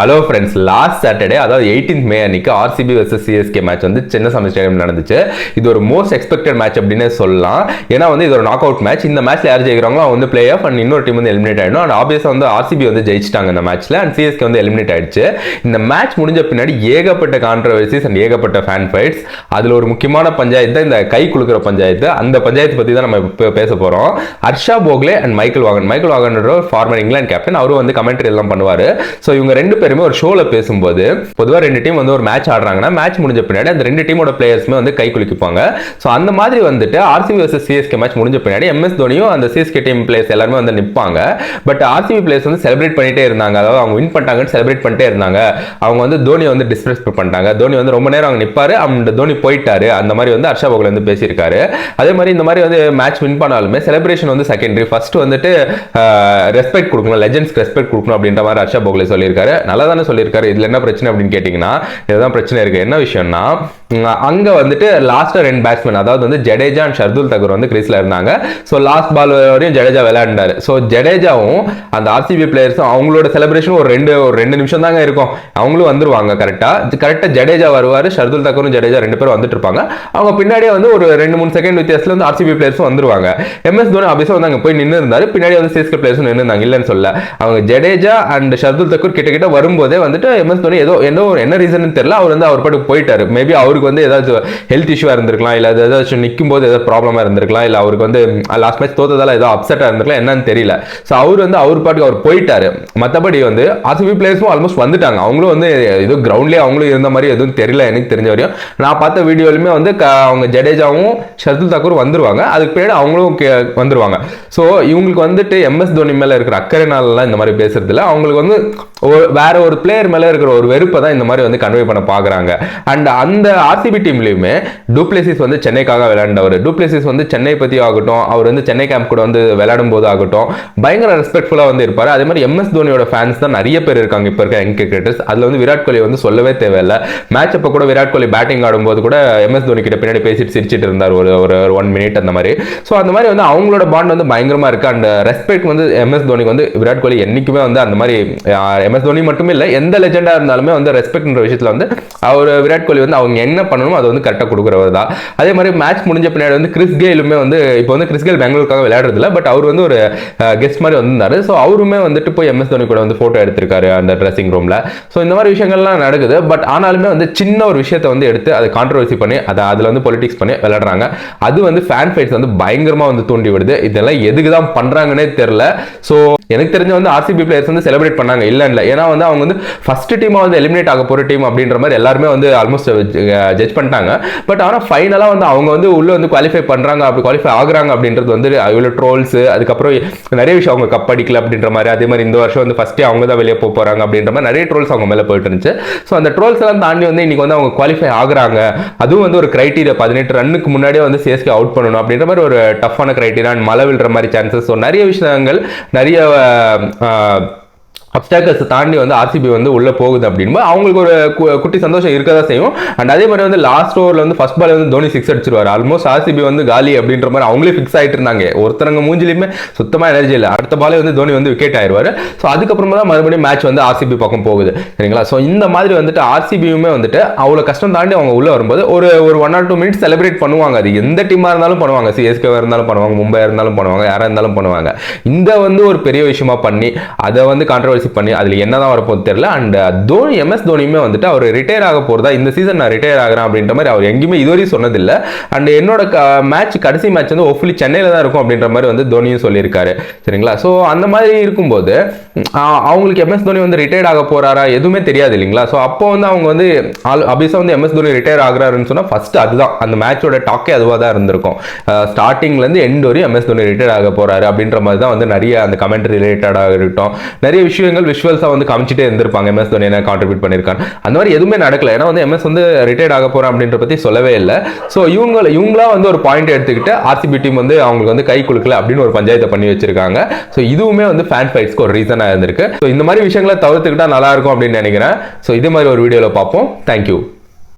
Hello friends last Saturday அதாவது eighteen May அன்னைக்கு RCB versus CSK match வந்து Chinnasamy stadium நடந்துச்சு. இது ஒரு மோஸ்ட் எக்ஸ்பெக்டட் மேட்ச் அப்படின்னு சொல்லலாம். ஏன்னா வந்து இது ஒரு நாக் அவுட் மேட்ச் இந்த மேட்ச்ல யார் ஜெயிக்கிறாங்களோ அவங்க வந்து பிளே ஆஃப் அண்ட் இன்னொரு டீம் வந்து எலிமினேட் ஆயிடும். அண்ட் ஆப்வியஸாக வந்து ஆர்சிபி வந்து ஜெயிச்சிட்டாங்க இந்த மேட்ச்ல அண்ட் சிஎஸ்கே வந்து எலிமினேட் ஆயிடுச்சு. இந்த மேட்ச் முடிஞ்ச பின்னாடி ஏகப்பட்ட கான்ட்ரவர்சிஸ் அண்ட் ஏகப்பட்ட ஃபேன் ஃபைட்ஸ் அதில் ஒரு முக்கியமான பஞ்சாயத்து தான் இந்த கை குலுக்கிற பஞ்சாயத்து. அந்த பஞ்சாயத்து பற்றி தான் நம்ம இப்போ பேச போகிறோம் Harsha Bhogle and Michael Vaughan Michael Vaughan former England captain அவரும் வந்து கமெண்ட்ரி எல்லாம் பண்ணுவார். ஸோ இவங்க ரெண்டு பேருமே ஒரு ஷோவில் பேசும்போது பொதுவாக ரெண்டு டீம் வந்து ஒரு மேட்ச் ஆடுறாங்கன்னா மேட்ச் முடிஞ்ச பின்னாடி அந்த ரெண்டு டீமோட பிளேயர்ஸுமே வந்து கை குலுக்கிப்பாங்க. ஸோ அந்த மாதிரி வந்துட்டு ஆர்சிபி வர்சஸ் சிஎஸ்கே மேட்ச் முடிஞ்ச பின்னாடி எம்எஸ் தோனியும் அந்த சிஎஸ்கே டீம் பிளேயர்ஸ் எல்லாருமே வந்து நிற்பாங்க பட் ஆர்சிபி பிளேயர்ஸ் வந்து செலிப்ரேட் பண்ணிட்டே இருந்தாங்க. அதாவது அவங்க வின் பண்ணிட்டாங்கன்னு செலிப்ரேட் பண்ணிட்டே இருந்தாங்க. அவங்க வந்து தோனி வந்து டிஸ்பிரஸ் பண்ணிட்டாங்க. தோனி வந்து ரொம்ப நேரம் அவங்க நிற்பாரு அந்த தோனி போயிட்டாரு. அந்த மாதிரி வந்து ஹர்ஷா போகல் வந்து பேசியிருக்காரு. அதே மாதிரி இந்த மாதிரி வந்து மேட்ச் வின் பண்ணாலுமே செலிப்ரேஷன் வந்து செகண்டரி ஃபர்ஸ்ட் வந்துட்டு ரெஸ்பெக்ட் கொடுக்கணும். லெஜெண்ட்ஸ்க்கு ரெஸ்பெக்ட் கொடுக்கணும் அப்படின்ற மாதிரி ஹர்ஷா போகலே சொல்லியிருக்காரு. நல்லா தானே சொல்லியிருக்காரு. இதுல என்ன பிரச்சனை அப்படின்னு கேட்டிங்கன்னா இதுதான் பிரச்சனை இருக்கு. என்ன விஷயம்னா அங்கே அங்க வந்துட்டு லாஸ்ட்டாக ரெண்டு பேட்ஸ்மேன் அதாவது வந்து ஜடேஜா அண்ட் ஷர்துல் தகர் வந்து கிரீஸ்ல இருந்தாங்க. ஸோ லாஸ்ட் பால் வரையும் ஜடேஜா விளையாண்டார் ஸோ ஜடேஜாவும் அந்த ஆர்சிபி பிளேயர்ஸும் அவங்களோட செலிப்ரேஷன் ஒரு ரெண்டு ஒரு ரெண்டு நிமிஷம் தாங்க இருக்கும். அவங்களும் வந்துருவாங்க கரெக்டா கரெக்டா ஜடேஜா வருவார் ஷர்துல் தகரும் ஜடேஜா ரெண்டு பேரும் வந்துட்டு இருப்பாங்க. அவங்க பின்னாடியே வந்து ஒரு ரெண்டு மூணு செகண்ட் வித்தியாசத்தில் வந்து ஆர்சிபி பிளேயர்ஸும் வந்துருவாங்க. எம்எஸ் தோனி ஆபீஸா வந்து அங்கே போய் நின்று இருந்தார் பின்னாடி வந்து சிஎஸ்கே பிளேயர்ஸும் நின்று இருந்தாங்க இல்லைன்னு சொல்ல அவங்க ஜடேஜா அண்ட் ஷர்துல் தக்கூர் கிட்ட கிட்ட வரும்போதே வந்துட்டு எம்எஸ் தோனி ஏதோ ஏதோ என்ன ரீசன் தெரியல அவர் வந்து அவர் பாட்டுக்கு போயிட்டாரு. மேபி அவருக்கு வந்து ஏதாச்சும் ஹெல்த் இஷ்யூவாக இருந்திருக்கலாம் இல்லை ஏதாச்சும் நிற்கும் போது ஏதாவது ப்ராப்ளமா இருந்திருக்கலாம் இல்லை அவருக்கு வந்து லாஸ்ட் மேட்ச் தோத்ததால ஏதோ அப்செட்டாக இருந்திருக்கலாம் என்னன்னு தெரியல. ஸோ அவர் வந்து அவர் பாட்டுக்கு அவர் போயிட்டாரு. மற்றபடி வந்து ஆர்சிபி பிளேயர்ஸும் ஆல்மோஸ்ட் வந்துட்டாங்க. அவங்களும் வந்து ஏதோ கிரவுண்ட்லேயே அவங்களும் இருந்த மாதிரி எதுவும் தெரியல எனக்கு தெரிஞ்ச வரையும். நான் பார்த்த வீடியோலையுமே வந்து க- அவங்க ஜடேஜாவும் ஷர்துல் தாக்கூர் வந்துருவாங்க. அதுக்கு பின்னாடி அவங்களும் கே- வந்துருவாங்க. ஸோ இவங்களுக்கு வந்துட்டு எம்எஸ் தோனி மேலே இருக்கிற அக்கறைனாலலாம் இந்த மாதிரி பேசுறது அவங்களுக்கு வந்து வேற வேற ஒரு பிளேயர் மேல இருக்கிற ஒரு வெறுப்பை தான் இந்த மாதிரி வந்து கன்வே பண்ண பாக்குறாங்க. அண்ட் அந்த ஆர்சிபி டீம்லயுமே டூப்ளேசிஸ் வந்து சென்னைக்காக விளையாண்டவர். டூப்ளேசிஸ் வந்து சென்னை பத்தி ஆகட்டும் அவர் வந்து சென்னை கேம்ப் கூட வந்து விளையாடும் போது ஆகட்டும் பயங்கர ரெஸ்பெக்ட்ஃபுல்லா வந்து இருப்பாரு. அதே மாதிரி எம்எஸ் தோனியோட ஃபேன்ஸ் தான் நிறைய பேர் இருக்காங்க இப்போ இருக்க யங் கிரிக்கெட்டர்ஸ் அதுல வந்து விராட் கோலி வந்து சொல்லவே தேவையில்ல. மேட்ச் அப்போ கூட விராட் கோலி பேட்டிங் ஆடும்போது கூட எம்எஸ் தோனி கிட்ட பின்னாடி பேசிட்டு சிரிச்சிட்டு இருந்தார். ஒரு ஒரு ஒன் மினிட் அந்த மாதிரி. ஸோ அந்த மாதிரி வந்து அவங்களோட பாண்ட் வந்து பயங்கரமா இருக்கு. அண்ட் ரெஸ்பெக்ட் வந்து எம்எஸ் தோனிக்கு வந்து விராட் கோலி என்னைக்குமே வந்து அந்த மாதிரி எம்எஸ் தோனி மட்டும் இல்லை எந்த லெஜெண்டாக இருந்தாலுமே வந்து ரெஸ்பெக்ட்ன்ற விஷயத்தில் வந்து அவர் விராட் கோலி வந்து அவங்க என்ன பண்ணணுமோ அதை வந்து கரெக்டாக கொடுக்குறவர் தான். அதே மாதிரி மேட்ச் முடிஞ்ச பின்னாடி வந்து கிறிஸ் கெயிலுமே வந்து இப்போ வந்து கிறிஸ் கெயில் பெங்களூருக்காக விளையாடுறதில்ல பட் அவர் வந்து ஒரு கெஸ்ட் மாதிரி வந்திருந்தாரு. ஸோ அவருமே வந்துட்டு போய் எம்எஸ் தோனி கூட வந்து ஃபோட்டோ எடுத்திருக்காரு அந்த ட்ரெஸ்ஸிங் ரூமில் ஸோ இந்த மாதிரி விஷயங்கள்லாம் நடக்குது பட் ஆனாலுமே வந்து சின்ன ஒரு விஷயத்தை வந்து எடுத்து அதை கான்ட்ரவர்சி பண்ணி அதை அதில் வந்து பொலிட்டிக்ஸ் பண்ணி விளையாடுறாங்க. அது வந்து ஃபேன் ஃபைட்ஸ் வந்து பயங்கரமாக வந்து தூண்டி விடுது. இதெல்லாம் எதுக்கு தான் பண்ணுறாங்கன்னே தெரில ஸோ எனக்கு தெரிஞ்ச வந்து ஆர்சிபி பிளேயர்ஸ் வந்து செலிப்ரேட் பண்ணாங்க இல்லை இல்லை. ஏன்னா வந்து அவங்க வந்து ஃபர்ஸ்ட் டீமாக வந்து எலிமினேட் ஆக போகிற டீம் அப்படின்ற மாதிரி எல்லாருமே வந்து ஆல்மோஸ்ட் ஜட்ஜ் பண்ணிட்டாங்க. பட் ஆனால் ஃபைனலாக வந்து அவங்க வந்து உள்ளே வந்து குவாலிஃபை பண்ணுறாங்க அப்படி குவாலிஃபை ஆகுறாங்க அப்படின்றது வந்து இவ்வளோ ட்ரோல்ஸ் அதுக்கப்புறம் நிறைய விஷயம் அவங்க கப் அடிக்கல அப்படின்ற மாதிரி அதே மாதிரி இந்த வருஷம் வந்து ஃபஸ்ட்டே அவங்க தான் வெளியே போக போகிறாங்க அப்படின்ற மாதிரி நிறைய ட்ரோல்ஸ் அவங்க மேலே போயிட்டு இருந்துச்சு. ஸோ அந்த ட்ரோல்ஸ் எல்லாம் தாண்டி வந்து இன்னைக்கு வந்து அவங்க குவாலிஃபை ஆகுறாங்க. அதுவும் வந்து ஒரு கிரைட்டீரியா பதினெட்டு ரன்னுக்கு முன்னாடியே வந்து சிஎஸ்கே அவுட் பண்ணணும் அப்படின்ற மாதிரி ஒரு டஃப்பான கிரைட்டீரியா மழை விழுற மாதிரி சான்சஸ் ஸோ நிறைய விஷயங்கள் நிறைய அப்டாக்கல்ஸ் தாண்டி வந்து ஆர்சிபி வந்து உள்ளே போகுது அப்படின்போது அவங்களுக்கு ஒரு கு- குட்டி சந்தோஷம் இருக்க தான் செய்யும். அண்ட் அதே மாதிரி வந்து லாஸ்ட் ஓவரில் வந்து ஃபர்ஸ்ட் பால் வந்து தோனி சிக்ஸ் அடிச்சிருவார். ஆல்மோஸ்ட் ஆர்சிபி வந்து காலி அப்படின்ற மாதிரி அவங்களே ஃபிக்ஸ் ஆகிட்டு இருந்தாங்க. ஒருத்தரங்க மூஞ்சிலையுமே சுத்தமாக எனர்ஜி இல்லை. அடுத்த பாலே வந்து தோனி வந்து விக்கெட் ஆயிடுவார். ஸோ அதுக்கப்புறமா தான் மறுபடியும் மேட்ச் வந்து ஆர்சிபி பக்கம் போகுது. சரிங்களா? ஸோ இந்த மாதிரி வந்துட்டு ஆர்சிபியுமே வந்துட்டு அவ்வளோ கஷ்டம் தாண்டி அவங்க உள்ளே வரும்போது ஒரு ஒரு one or two minutes celebrate பண்ணுவாங்க. அது எந்த டீமாக இருந்தாலும் பண்ணுவாங்க. சிஎஸ்கேவாக இருந்தாலும் பண்ணுவாங்க. மும்பை இருந்தாலும் பண்ணுவாங்க. யாராக இருந்தாலும் பண்ணுவாங்க. இந்த வந்து ஒரு பெரிய விஷயமா பண்ணி அதை வந்து கான்ட்ரவர்சி பண்ணி அதில் என்னதான் வரப்போது தெரியல. அண்ட் uh, தோனி எம்எஸ் தோனியுமே வந்துட்டு அவர் ரிட்டையர் ஆக போகிறதா இந்த சீசன் நான் ரிட்டையர் ஆகிறேன் அப்படின்ற மாதிரி அவர் எங்கேயுமே இதுவரையும் சொன்னதில்லை. அண்ட் என்னோட uh, மேட்ச் கடைசி மேட்ச் வந்து ஹோப்ஃபுல்லி சென்னையில் தான் இருக்கும் அப்படின்ற மாதிரி வந்து தோனியும் சொல்லியிருக்காரு. சரிங்களா? ஸோ அந்த மாதிரி இருக்கும்போது அவங்களுக்கு எம்எஸ் தோனி வந்து ரிட்டையர் ஆக போறாரா எதுவுமே தெரியாது இல்லைங்களா? ஸோ அப்போ வந்து அவங்க வந்து அபிஷா வந்து எம்எஸ் தோனி ரிட்டையர் ஆகிறாருன்னு சொன்னால் ஃபர்ஸ்ட் அதுதான். அந்த மேட்சோட டாக்கே அதுவாக தான் இருந்திருக்கும். ஸ்டார்டிங்லேருந்து எண்ட் வரையும் எம்எஸ் தோனி ரிட்டையர் ஆக போறாரு அப்படின்ற மாதிரி தான் வந்து நிறைய அந்த கமெண்ட் ரிலேட்டடாக இருக்கட்டும் நிறைய விஷயங்கள் விஷுவல்ஸாக வந்து காமிச்சிட்டே இருந்திருப்பாங்க. எம்எஸ் தோனி என்ன கான்ட்ரிபியூட் பண்ணியிருக்காங்க அந்த மாதிரி எதுவுமே நடக்கல. ஏன்னா வந்து எம்எஸ் வந்து ரிட்டையர்ட் ஆக போறேன் அப்படின்ற பற்றி சொல்லவே இல்லை. ஸோ இவங்க இவங்களா வந்து ஒரு பாயிண்ட் எடுத்துக்கிட்டு ஆர்சிபி டீம் வந்து அவங்களுக்கு வந்து கை கொடுக்கல அப்படின்னு ஒரு பஞ்சாயத்தை பண்ணி வச்சிருக்காங்க. ஸோ இதுவுமே வந்து ஃபேன் ஃபைட்ஸ்க்கு ஒரு ரீசனாக இருந்திருக்கு. ஸோ இந்த மாதிரி விஷயங்களை தவிர்த்துக்கிட்டா நல்லா இருக்கும் அப்படின்னு நினைக்கிறேன். ஸோ இதே மாதிரி ஒரு வீடியோவில் பார்ப்போம். தேங்க்யூ